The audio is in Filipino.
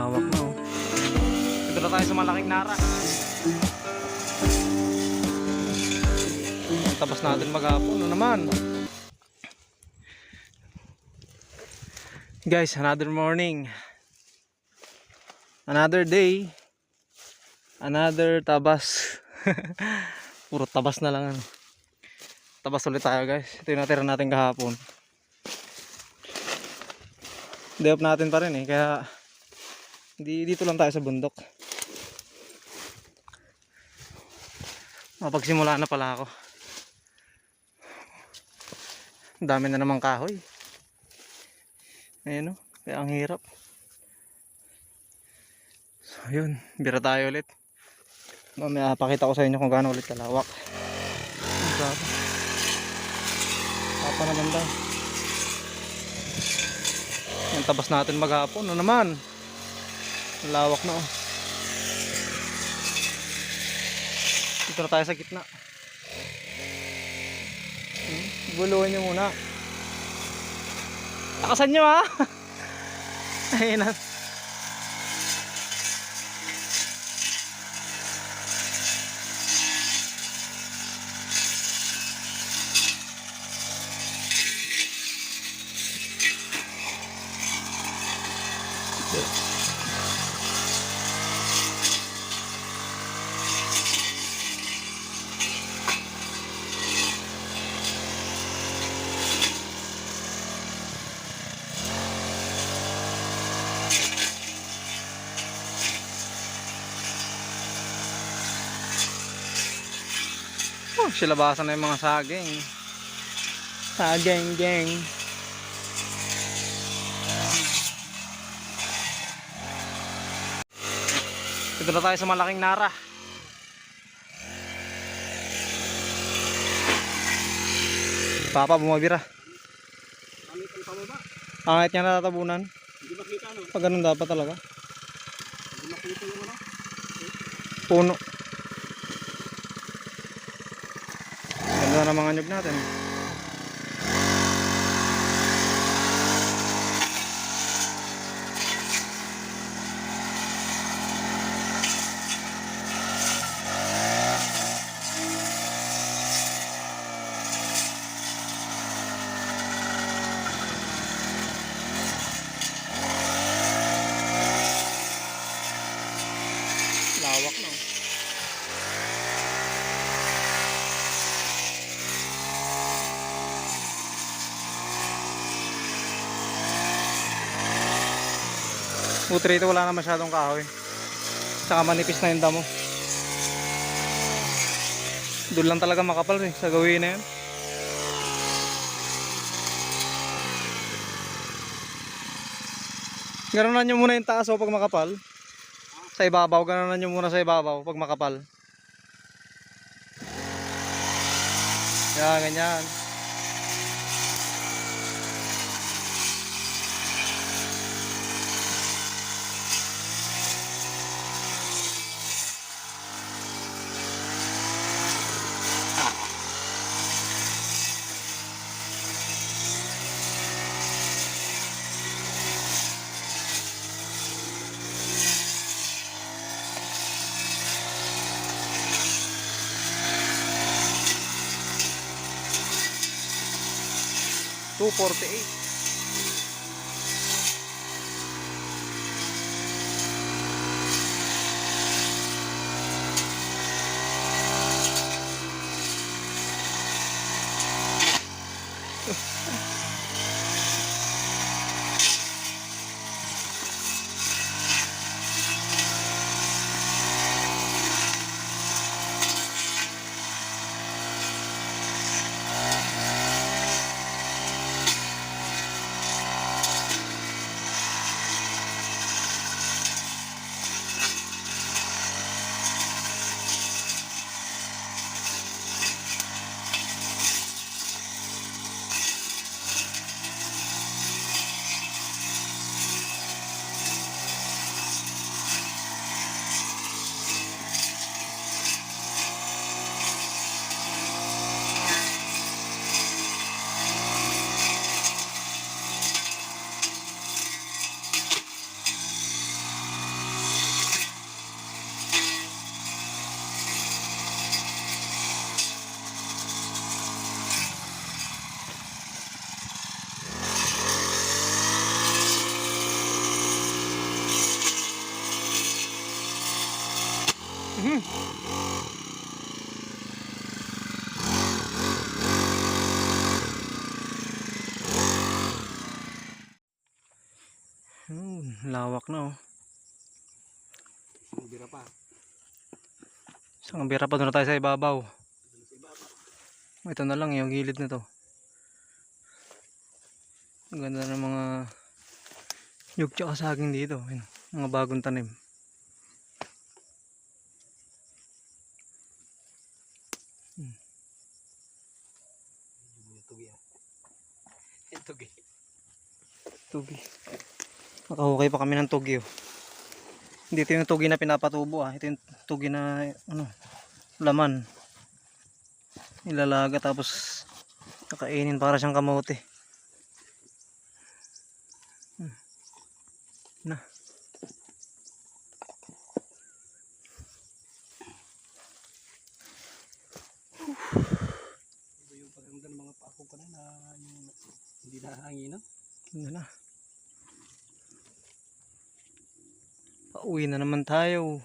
Lawak na oh. Dito na tayo sa malaking nara. Ang tabas natin maghapon. Ano naman? Guys, another morning. Another day. Another tabas. Puro tabas na lang ano. Tabas ulit tayo guys. Ito yung natira natin kahapon. Day natin pa rin eh. Kaya hindi dito lang tayo sa bundok. Mapagsimula na pala ako. Dami na namang kahoy. Ayan o. Kaya ang hirap. So yun. Bira tayo ulit. Mamaya pakita ko sa inyo kung gaano ulit kalawak. Papa naman daw. Ang tabas natin maghapon. Ano naman? Lawak na oh. Dito na tayo sa gitna. Hmm? Guluhin nyo muna. Takasan nyo ha! Ayun na. Oh, silabasan na yung mga saging. Saging, gang. Dito na tayo sa malaking nara. Papa, bumabira. Pangit ang pababa. Pangit niya natatabunan. Hindi makita no? Pag ganun dapat talaga. Hindi makita yung ano? Puno. Na mga natin. Lawak na. oh. Buti rito wala na masyadong kahoy. Tsaka manipis na yung damo. Doon lang talaga makapal eh, sa gawin na yun. Ganunan nyo muna yung taas o pag makapal. Sa ibabaw, ganunan nyo muna sa ibabaw pag makapal. Yan, ganyan. 248 lawak na oh. Ang bira pa. Isang bira pa doon na tayo sa ibabaw. Ito na lang yung gilid na to. Ang ganda ng mga nyug tsaka saging dito. Ayun, mga bagong tanim. Tugi ah. Yung tugi. Tugi. Nakahukay pa kami ng tugi oh. Dito yung tugi na pinapatubo ah. Ito yung tugi na ano, laman. Ilalaga tapos kakainin para siyang kamote. Hmm. Na. Ito yung paganda ng mga pako pa na na yung hindi nahangin no? Ano na. Pauwi na naman tayo.